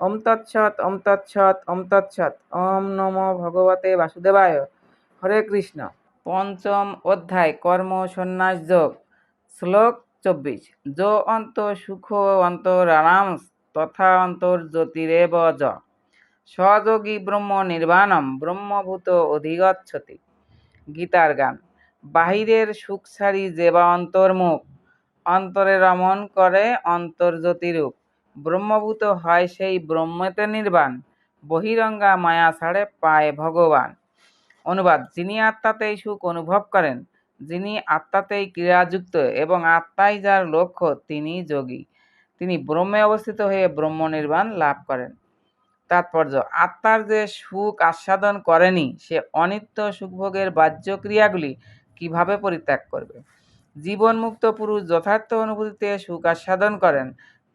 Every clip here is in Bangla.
ওম তৎসৎ ওম তৎসৎ ওম তৎসৎ। ওম নমো ভগবতে বাসুদেবায়। হরে কৃষ্ণ। পঞ্চম অধ্যায়, কর্ম সন্ন্যাস যোগ, শ্লোক চব্বিশ। যো অন্ত সুখ অন্তরারাম তথা অন্তর্জ্যোতিরেব য সযোগী ব্রহ্ম নির্বাণম, ব্রহ্মভূত অধিগচ্ছতি। গীতার গান। বাহিরের সুখ ছাড়ি যেবা অন্তর্মুখ, অন্তরে রমণ করে অন্তর্জ্যোতিরূপ। ব্রহ্মভূত হয় সেই ব্রহ্মতে নির্বাণ, বহিরঙ্গা মায়া ছাড়ে পায় ভগবান। অনুবাদ, যিনি আত্মাতেই সুখ অনুভব করেন, যিনি আত্মাতেই ক্রীড়াযুক্ত এবং আত্মাই যার লক্ষ্য, তিনি যোগী। তিনি ব্রহ্মে অবস্থিত হয়ে ব্রহ্ম নির্বাণ লাভ করেন। তাৎপর্য, আত্মার যে সুখ আস্বাদন করেনি, সে অনিত্য সুখভোগের বাহ্য ক্রিয়াগুলি কীভাবে পরিত্যাগ করবে? জীবনমুক্ত পুরুষ যথার্থ অনুভূতিতে সুখ আস্বাদন করেন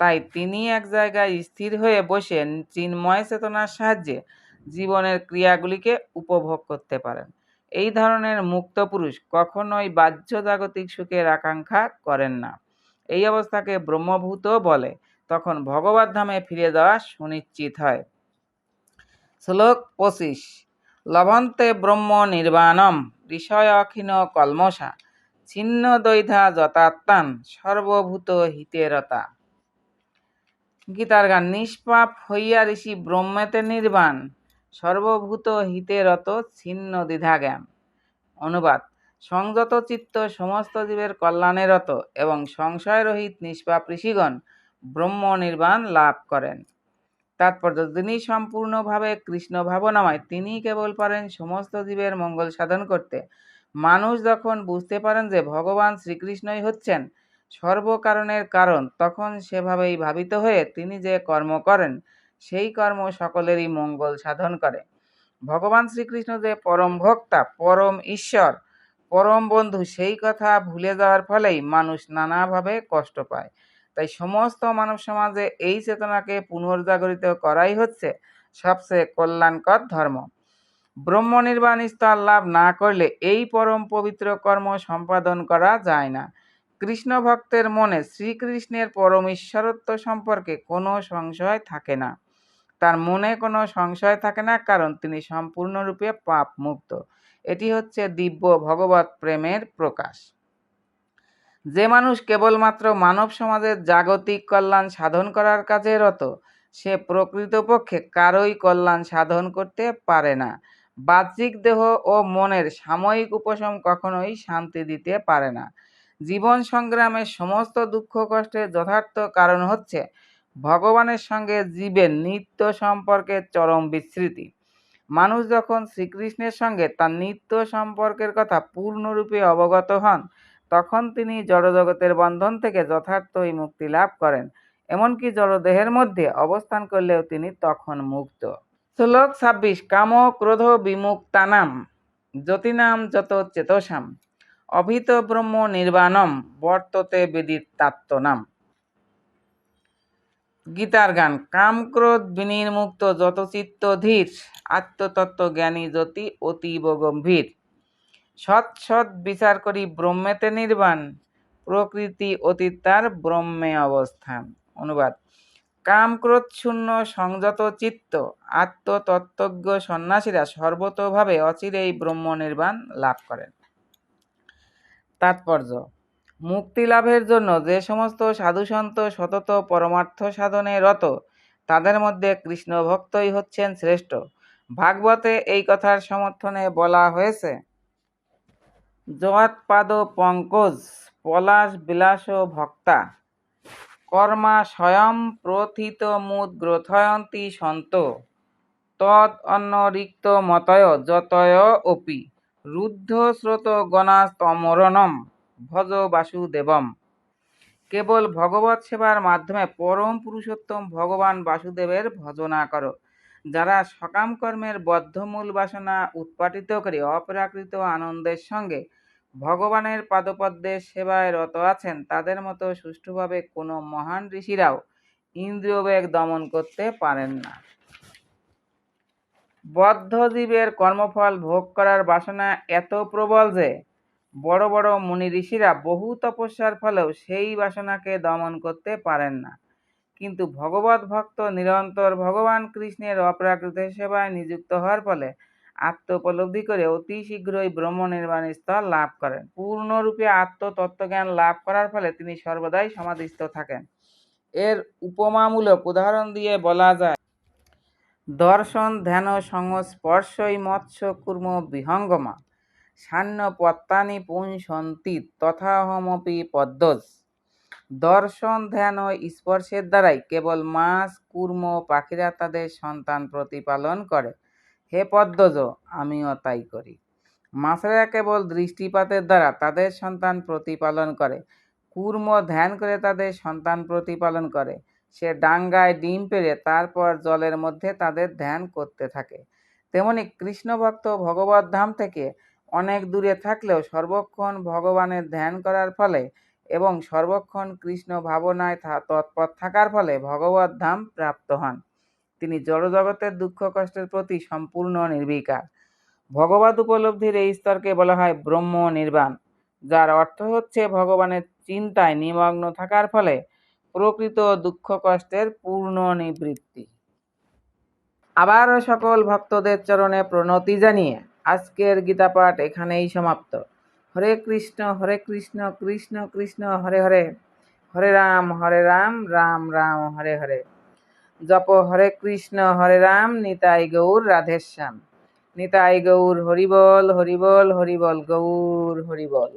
তাই তিনি এক জায়গায় স্থির হয়ে বসে চিন্ময় চেতনার সাহায্যে জীবনের ক্রিয়াগুলিকে উপভোগ করতে পারেন। এই ধরনের মুক্ত পুরুষ কখনোই বাহ্য জাগতিক সুখের আকাঙ্ক্ষা করেন না। এই অবস্থাকে ব্রহ্মভূত বলে তখন ভগবত ধামে ফিরে যাওয়া সুনিশ্চিত হয়। শ্লোক পঁচিশ লভন্তে ব্রহ্ম নির্বাণম ঋষয়ক্ষীণ কলমসা ছিন্ন দৈধা যতাত্মান সর্বভূত হিতেরতা। গীতার গান, নিষ্পাপ হইয়া ঋষি ব্রহ্মেতে নির্বাণ। সর্বভূত হিতে রত ছিন্ন দ্বিধা জ্ঞান। অনুবাদ, সংযত চিত্ত সমস্ত জীবের কল্যাণে রত এবং সংশয়রহিত নিষ্পাপ ঋষিগণ ব্রহ্ম নির্বাণ লাভ করেন। তাৎপর্য, যিনি সম্পূর্ণভাবে কৃষ্ণ ভাবনাময় তিনি কেবল পারেন সমস্ত জীবের মঙ্গল সাধন করতে। মানুষ যখন বুঝতে পারেন যে ভগবান শ্রীকৃষ্ণই হচ্ছেন সর্বকারণের কারণ তখন সেভাবেই ভাবিত হয়ে তিনি যে কর্ম করেন, সেই কর্ম সকলেরই মঙ্গল সাধন করে। ভগবান শ্রীকৃষ্ণ যে পরম ভক্তা, পরম ঈশ্বর, পরম বন্ধু, সেই কথা ভুলে যাওয়ার ফলেই মানুষ নানাভাবে কষ্ট পায়। তাই সমস্ত মানব সমাজে এই চেতনাকে পুনর্জাগরিত করাই হচ্ছে সবচেয়ে কল্যাণকর ধর্ম। ব্রহ্ম নির্বাণ স্তর লাভ না করলে এই পরম পবিত্র কর্ম সম্পাদন করা যায় না। কৃষ্ণ ভক্তের মনে শ্রীকৃষ্ণের পরম ঈশ্বরত্ব সম্পর্কে কোনো সংশয় থাকে না। তার মনে কোনো সংশয় থাকে না, কারণ তিনি সম্পূর্ণরূপে পাপ মুক্ত এটি হচ্ছে দিব্য ভগবত প্রেমের প্রকাশ। যে মানুষ কেবলমাত্র মানব সমাজের জাগতিক কল্যাণ সাধন করার কাজে রত, সে প্রকৃতপক্ষে কারোই কল্যাণ সাধন করতে পারে না। বাহ্যিক দেহ ও মনের সাময়িক উপশম কখনোই শান্তি দিতে পারে না। জীবন সংগ্রামের সমস্ত দুঃখ কষ্টের যথার্থ কারণ হচ্ছে ভগবানের সঙ্গে জীবের নিত্য সম্পর্কের চরম বিস্মৃতি মানুষ যখন শ্রীকৃষ্ণের সঙ্গে তার নিত্য সম্পর্কের কথা পূর্ণরূপে অবগত হন, তখন তিনি জড়জগতের বন্ধন থেকে যথার্থই মুক্তি লাভ করেন। এমনকি জড়দেহের মধ্যে অবস্থান করলেও তিনি তখন মুক্ত। শ্লোক ছাব্বিশ কাম ক্রোধ বিমুক্তানাম জ্যোতিনাম যত চেতসাম। অভিত ব্রহ্ম নির্বাণম বর্ততে নাম গীতার গান কাম ক্রোধ বিনির্মুক্ত যত চিত্ত ধীর আত্মতত্ত্ব জ্ঞানী জ্যোতি অতীব গম্ভীর। সৎ সৎ বিচার করি ব্রহ্মেতে নির্বাণ, প্রকৃতি অতীত তার ব্রহ্মে অবস্থান। অনুবাদ কাম ক্রোধ শূন্য সংযত চিত্ত, আত্মতত্ত্বজ্ঞ সন্ন্যাসীরা সর্বতোভাবে অচিরেই ব্রহ্ম নির্বাণ লাভ করেন। তাৎপর্য। মুক্তি লাভের জন্য যে সমস্ত সাধুসন্ত সতত পরমার্থ সাধনে রত, তাদের মধ্যে কৃষ্ণ ভক্তই হচ্ছেন শ্রেষ্ঠ। ভাগবতে এই কথার সমর্থনে বলা হয়েছে জৎপাদ পঙ্কজ পলাশ বিলাস ভক্তা, কর্মা স্বয়ং প্রথিত মুদ গ্রথয়ন্তী সন্ত তৎ অন্য রিক্ত মতয় যতয় অপি। রুদ্ধ স্রোত গণাস্তমরণম ভজ বাসুদেবম। কেবল ভগবৎ সেবার মাধ্যমে পরম পুরুষোত্তম ভগবান বাসুদেবের ভজনা করো, যারা সকাম কর্মের বদ্ধমূল বাসনা উৎপাটিত করে অপ্রাকৃত আনন্দের সঙ্গে ভগবানের পাদপদ্মের সেবায় রত আছেন, তাদের মতো সুষ্ঠুভাবে কোনো মহান ঋষিরাও ইন্দ্রিয়বেগ দমন করতে পারেন না। বদ্ধ জীবের কর্মফল ভোগ করার বাসনা এত প্রবল যে, বড় বড় মুনি ঋষিরা বহু তপস্যার ফলেও সেই বাসনাকে দমন করতে পারেন না। কিন্তু ভগবত ভক্ত নিরন্তর ভগবান কৃষ্ণের অপ্রাকৃত সেবায় নিযুক্ত হওয়ার ফলে আত্মোপলব্ধি করে অতি শীঘ্রই ব্রহ্ম নির্বাণ স্থল লাভ করেন। পূর্ণরূপে আত্মতত্ত্বজ্ঞান লাভ করার ফলে তিনি সর্বদাই সমাধিস্থ থাকেন। এর উপমামূলক উদাহরণ দিয়ে বলা যায় দর্শন, ধ্যান, সংস্পর্শই মৎস্য, কুর্ম, বিহঙ্গমা। সান্য পত্তানি পুংসন্তি তথাহমপি পদ্মজ। দর্শন, ধ্যান স্পর্শের দ্বারাই কেবল মাছ, কুর্ম, পাখিরা তাদের সন্তান প্রতিপালন করে। হে পদ্মজ, আমিও তাই করি। মাছেরা কেবল দৃষ্টিপাতের দ্বারা তাদের সন্তান প্রতিপালন করে। কুর্ম, ধ্যান করে তাদের সন্তান প্রতিপালন করে। সে ডাঙ্গায় ডিম পেড়ে তারপর জলের মধ্যে তাদের ধ্যান করতে থাকে। তেমনি কৃষ্ণভক্ত ভগবত ধাম থেকে অনেক দূরে থাকলেও সর্বক্ষণ ভগবানের ধ্যান করার ফলে এবং সর্বক্ষণ কৃষ্ণ ভাবনায় তৎপর থাকার ফলে ভগবত ধাম প্রাপ্ত হন। তিনি জড়জগতের দুঃখ কষ্টের প্রতি সম্পূর্ণ নির্বিকার। ভগবত উপলব্ধির এই স্তরকে বলা হয় ব্রহ্ম নির্বাণ যার অর্থ হচ্ছে ভগবানের চিন্তায় নিমগ্ন থাকার ফলে প্রকৃত দুঃখ কষ্টের পূর্ণ নিবৃত্তি। আবারও সকল ভক্তদের চরণে প্রণতি জানিয়ে আজকের গীতাপাঠ এখানেই সমাপ্ত। হরে কৃষ্ণ হরে কৃষ্ণ কৃষ্ণ কৃষ্ণ, হরে হরে। হরে রাম হরে রাম রাম রাম, হরে হরে। জপ হরে কৃষ্ণ, হরে রাম, নিতাই গৌর, রাধেশ্যাম। নিতাই গৌর, হরিবল হরিবল হরিবল গৌর, হরিবল।